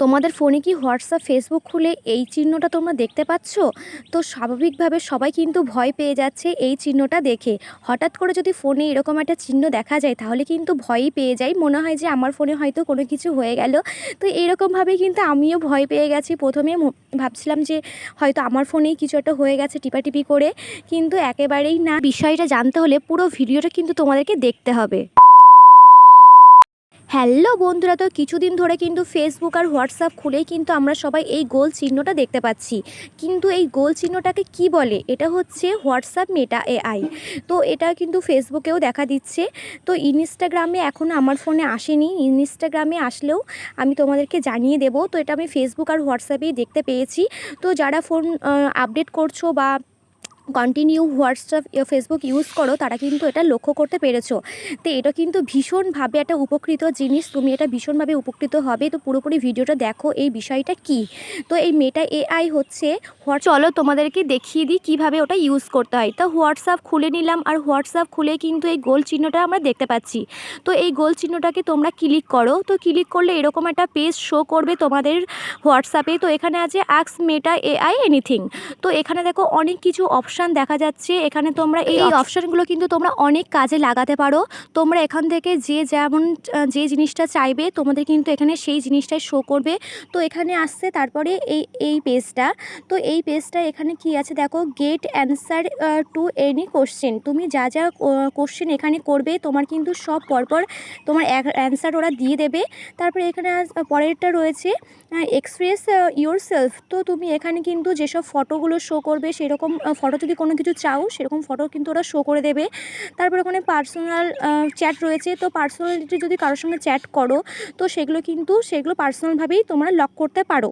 তোমাদের ফোনে কি হোয়াটসঅ্যাপ, ফেসবুক খুলে এই চিহ্নটা তোমরা দেখতে পাচ্ছ? তো স্বাভাবিকভাবে সবাই কিন্তু ভয় পেয়ে যাচ্ছে এই চিহ্নটা দেখে। হঠাৎ করে যদি ফোনে এরকম একটা চিহ্ন দেখা যায়, তাহলে কিন্তু ভয়ই পেয়ে যাই। মনে হয় যে আমার ফোনে হয়তো কোনো কিছু হয়ে গেল। তো এরকমভাবেই কিন্তু আমিও ভয় পেয়ে গেছি। প্রথমে ভাবছিলাম যে হয়তো আমার ফোনেই কিছু একটা হয়ে গেছে টিপাটিপি করে। কিন্তু একেবারেই না। বিষয়টা জানতে হলে পুরো ভিডিওটা কিন্তু তোমাদেরকে দেখতে হবে। হ্যালো বন্ধুরা, তো কিছুদিন ধরে কিন্তু ফেসবুক আর হোয়াটসঅ্যাপ খুলেই কিন্তু আমরা সবাই এই গোল চিহ্নটা দেখতে পাচ্ছি। কিন্তু এই গোল চিহ্নটাকে কি বলে? এটা হচ্ছে হোয়াটসঅ্যাপ মেটা এআই তো এটা কিন্তু ফেসবুকেও দেখা দিচ্ছে। তো ইনস্টাগ্রামে এখনও আমার ফোনে আসেনি। ইনস্টাগ্রামে আসলেও আমি তোমাদেরকে জানিয়ে দেব। তো এটা আমি ফেসবুক আর হোয়াটসঅ্যাপেই দেখতে পেয়েছি। তো যারা ফোন আপডেট করছ বা কন্টিনিউ হোয়াটসঅ্যাপ ফেসবুক ইউজ করো, তারা কিন্তু এটা লক্ষ্য করতে পেরেছ। তো এটা কিন্তু ভীষণভাবে একটা উপকৃত জিনিস, তুমি এটা ভীষণভাবে উপকৃত হবে। তো পুরোপুরি ভিডিওটা দেখো এই বিষয়টা কি। তো এই মেটা এআই হচ্ছে চলো তোমাদেরকে দেখিয়ে দিই কীভাবে ওটা ইউজ করতে হয়। তো হোয়াটসঅ্যাপ খুলে নিলাম আর হোয়াটসঅ্যাপ খুলে কিন্তু এই গোল চিহ্নটা আমরা দেখতে পাচ্ছি। তো এই গোল চিহ্নটাকে তোমরা ক্লিক করো। তো ক্লিক করলে এরকম একটা পেজ শো করবে তোমাদের হোয়াটসঅ্যাপে তো এখানে আছে অ্যাক্স মেটা এআই এনিথিং তো এখানে দেখো অনেক কিছু অপশান দেখা যাচ্ছে। এখানে তোমরা এই অপশানগুলো কিন্তু তোমরা অনেক কাজে লাগাতে পারো। তোমরা এখান থেকে যে যেমন যে জিনিসটা চাইবে তোমাদের কিন্তু এখানে সেই জিনিসটাই শো করবে। তো এখানে আসছে তারপরে এই এই পেজটা তো এই পেজটা এখানে কি আছে? দেখো get answer to any question তুমি যা যা কোশ্চেন এখানে করবে তোমার কিন্তু সব পরপর তোমার অ্যান্সার ওরা দিয়ে দেবে। তারপরে এখানে পরেরটা রয়েছে এক্সপ্রেস ইয়োর সেলফ তো তুমি এখানে কিন্তু যেসব ফটোগুলো শো করবে সেরকম ফটো যদি কোনো কিছু চাও, সেরকম ফটো কিন্তু ওরা শো করে দেবে। তারপর ওখানে পার্সোনাল চ্যাট রয়েছে। তো পার্সোনালিটি যদি কারোর সঙ্গে চ্যাট করো, তো সেগুলো কিন্তু, সেগুলো পার্সোনালভাবেই তোমরা লক করতে পারো।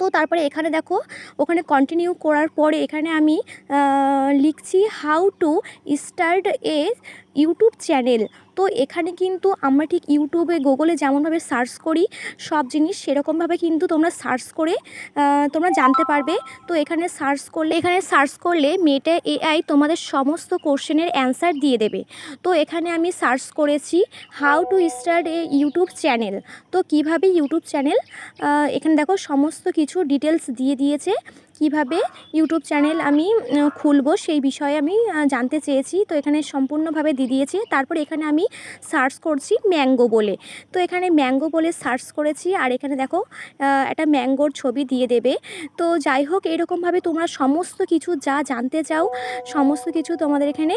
তো তারপরে এখানে দেখো, ওখানে কন্টিনিউ করার পরে এখানে আমি লিখছি how to start a YouTube channel. তো এখানে কিন্তু আমরা ঠিক ইউটিউবে, গুগলে যেমনভাবে সার্চ করি, সব জিনিস সেরকমভাবে কিন্তু তোমরা সার্চ করে তোমরা জানতে পারবে। তো এখানে সার্চ করলে, এখানে সার্চ করলে মেটা এআই তোমাদের সমস্ত কোশ্চেনের অ্যান্সার দিয়ে দেবে। তো এখানে আমি সার্চ করেছি, how to start a YouTube channel. তো কীভাবে ইউটিউব চ্যানেল? এখানে দেখো সমস্ত কিছু ডিটেলস দিয়ে দিয়েছে, কীভাবে ইউটিউব চ্যানেল আমি খুলবো সেই বিষয়ে আমি জানতে চেয়েছি। তো এখানে সম্পূর্ণভাবে দিয়ে দিয়েছে। তারপর এখানে আমি সার্চ করছি ম্যাঙ্গো বলে। তো এখানে ম্যাঙ্গো বলে সার্চ করেছি আর এখানে দেখো একটা ম্যাঙ্গোর ছবি দিয়ে দেবে। তো যাই হোক, এরকমভাবে তোমরা সমস্ত কিছু যা জানতে চাও, সমস্ত কিছু তোমাদের এখানে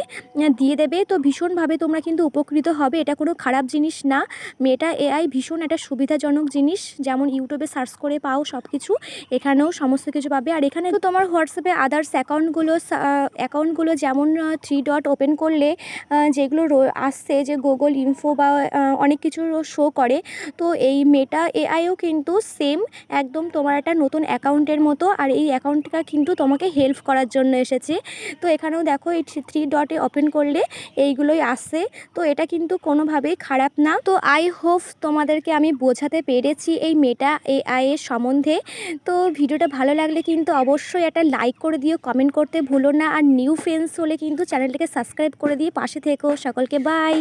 দিয়ে দেবে। তো ভীষণভাবে তোমরা কিন্তু উপকৃত হবে। এটা কোনো খারাপ জিনিস না। মেটা এআই ভীষণ একটা সুবিধাজনক জিনিস। যেমন ইউটিউবে সার্চ করে পাও সব কিছু এখানেও সমস্ত কিছু পাবে। আর এখানে তো তোমার হোয়াটসঅ্যাপে আদার্স অ্যাকাউন্টগুলো অ্যাকাউন্টগুলো যেমন থ্রি ডট ওপেন করলে যেগুলো আসছে যে গুগল ইনফো বা অনেক কিছু শো করে, তো এই মেটা এআইও কিন্তু সেম একদম তোমার একটা নতুন অ্যাকাউন্টের মতো, আর এই অ্যাকাউন্টটা কিন্তু তোমাকে হেল্প করার জন্য এসেছে। তো এখানেও দেখো এই থ্রি ডটে ওপেন করলে এইগুলোই আসছে, তো এটা কিন্তু কোনোভাবেই খারাপ না। তো আই হোপ তোমাদেরকে আমি বোঝাতে পেরেছি এই মেটা এআই এর সম্বন্ধে। তো ভিডিওটা ভালো লাগলে কিন্তু অবশ্যই একটা লাইক করে দিও কমেন্ট করতে ভুলো না। আর নিউ ফ্রেন্ডস হলে কিন্তু চ্যানেলটাকে সাবস্ক্রাইব করে দিয়ে পাশে থেকো সকলকে বাই